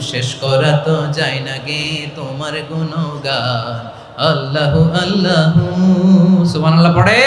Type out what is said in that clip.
শেষ করা তো যায় না গে তোমার গুণগান। আল্লাহ আল্লাহ। সুবহানাল্লাহ পড়ে।